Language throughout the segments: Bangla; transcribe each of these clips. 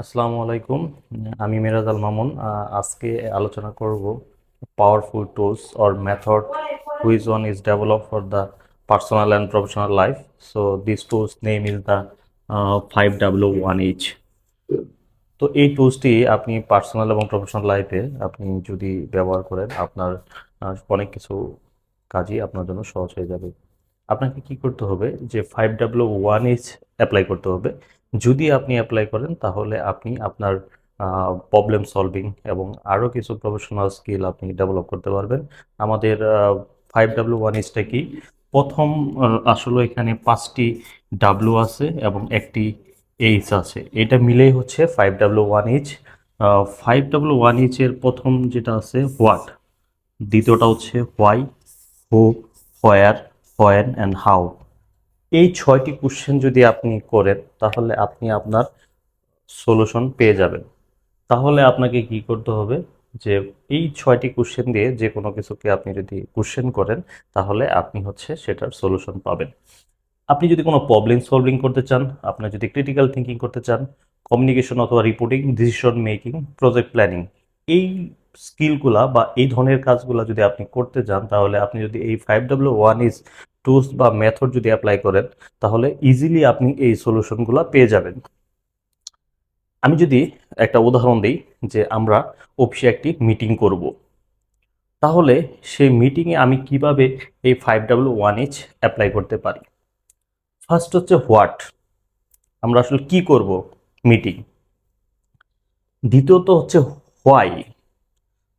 আসসালামু আলাইকুম। আমি মিরাজ আল মামুন। আজকে আলোচনা করব powerful tools or method which one is develop for the personal and professional life so this tools name is the five W one H তো এই টুলসটি আপনি পার্সোনাল এবং প্রফেশনাল লাইফে আপনি যদি ব্যবহার করেন, আপনার অনেক কিছু কাজই আপনার জন্য সহজ হয়ে যাবে। আপনাকে কি করতে হবে? যে five W one H apply করতে হবে। যদি আপনি অ্যাপ্লাই করেন, তাহলে আপনি আপনার প্রবলেম সলভিং এবং আরও কিছু প্রফেশনাল স্কিল আপনি ডেভেলপ করতে পারবেন। আমাদের ফাইভ ডাব্লিউ ওয়ান এইচটা কি? প্রথম আসলে এখানে পাঁচটি ডাব্লিউ আছে এবং একটি এইচ আছে। এটা মিলেই হচ্ছে five W one H five W one এইচের প্রথম যেটা আছে হোয়াট দ্বিতীয়টা হচ্ছে why who where when and how এই ছয়টি কোশ্চেন যদি আপনি করেন, তাহলে আপনি আপনার সলিউশন পেয়ে যাবেন। তাহলে আপনাকে কি করতে হবে যে, এই ছয়টি কোশ্চেন দিয়ে যে কোনো কিছুকে আপনি যদি কোশ্চেন করেন, তাহলে আপনি হচ্ছে সেটার সলিউশন পাবেন। আপনি যদি কোনো প্রবলেম সলভিং করতে চান, আপনি যদি ক্রিটিক্যাল থিঙ্কিং করতে চান কমিউনিকেশন অথবা reporting decision making project planning এই স্কিলগুলা বা এই ধরনের কাজগুলা যদি আপনি করতে চান তাহলে আপনি যদি এই five W one is tools বা মেথড যদি অ্যাপ্লাই করেন, তাহলে ইজিলি আপনি এই সলিউশনগুলো পেয়ে যাবেন। আমি যদি একটা উদাহরণ দিই যে আমরা অফিসে একটি মিটিং করব। তাহলে সেই মিটিংয়ে আমি কীভাবে এই five W one H apply করতে পারি? ফার্স্ট হচ্ছে হোয়াট আমরা আসলে কি করব মিটিং দ্বিতীয়ত হচ্ছে হোয়াই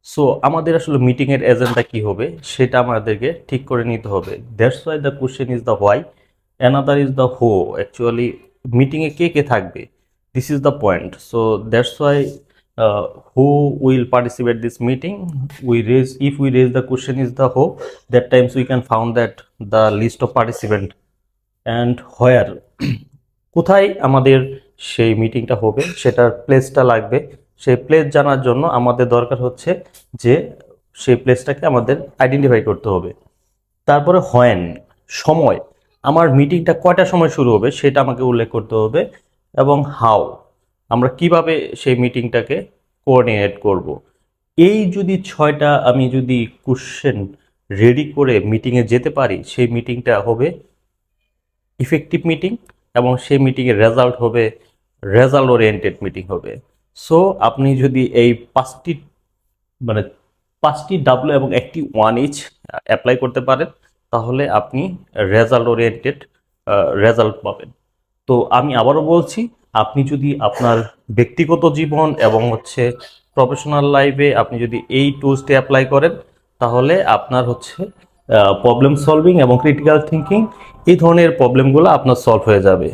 সো আমাদের আসলে মিটিংয়ের এজেন্ডা কি হবে, সেটা আমাদেরকে ঠিক করে নিতে হবে। That's why the question is the why another is the who actually মিটিংয়ে কে কে থাকবে? This is the point so that's why who will participate this meeting we raise if we raise the question is the who that times we can found that the list of participant and where কোথায় আমাদের সেই মিটিংটা হবে, সেটার প্লেসটা লাগবে। সেই প্লেস জানার জন্য আমাদের দরকার হচ্ছে যে সেই প্লেসটাকে আমাদের আইডেন্টিফাই করতে হবে। তারপরে হয়েন সময়। আমার মিটিংটা কয়টা সময় শুরু হবে সেটা আমাকে উল্লেখ করতে হবে এবং হাউ আমরা কীভাবে সেই মিটিংটাকে কোঅর্ডিনেট করব। এই যদি ছয়টা আমি যদি কোশ্চেন রেডি করে মিটিংয়ে যেতে পারি, সেই মিটিংটা হবে ইফেক্টিভ মিটিং এবং সেই মিটিংয়ের রেজাল্ট হবে রেজাল্ট ওরিয়েন্টেড মিটিং হবে। সো আপনি যদি এই পাঁচটি মানে পাঁচটি ডাব্লু এবং একটি ওয়ান ইচ অ্যাপ্লাই করতে পারেন, তাহলে আপনি রেজাল্ট ওরিয়েন্টেড রেজাল্ট পাবেন। তো আমি আবারও বলছি, আপনি যদি আপনার ব্যক্তিগত জীবন এবং হচ্ছে প্রফেশনাল লাইফে আপনি যদি এই টুলসটি অ্যাপ্লাই করেন, তাহলে আপনার হচ্ছে প্রবলেম সলভিং এবং ক্রিটিক্যাল থিঙ্কিং এই ধরনের প্রবলেমগুলো আপনার সলভ হয়ে যাবে।